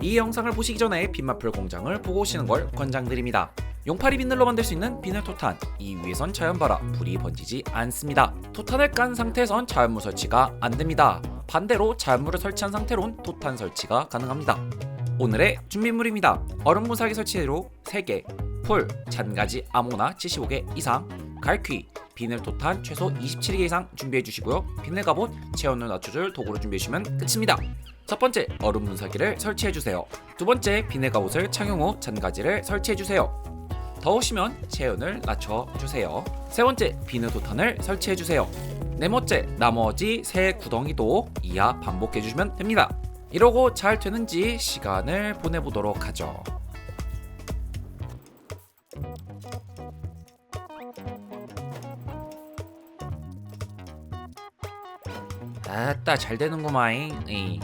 이 영상을 보시기 전에 빈마풀 공장을 보고 오시는 걸 권장드립니다. 용파리 비늘로 만들 수 있는 비늘 토탄 이 위에선 자연바라 불이 번지지 않습니다. 토탄을 깐 상태에선 자연물 설치가 안 됩니다. 반대로 자연물을 설치한 상태론 토탄 설치가 가능합니다. 오늘의 준비물입니다. 얼음 무사기 설치재료 3개, 풀, 잔가지 아무나 75개 이상, 갈퀴, 비늘 토탄 최소 27개 이상 준비해 주시고요. 비늘 갑옷, 체온을 낮춰줄 도구를 준비해 주시면 끝입니다. 첫 번째, 얼음 문사기를 설치해 주세요. 두 번째, 비늘 갑옷을 착용 후 잔가지를 설치해 주세요. 더우시면 체온을 낮춰 주세요. 세 번째, 비늘 토탄을 설치해 주세요. 네 번째, 나머지 세 구덩이도 이하 반복해 주시면 됩니다. 이러고 잘 되는지 시간을 보내보도록 하죠. 아따 잘 되는구마잉. 이.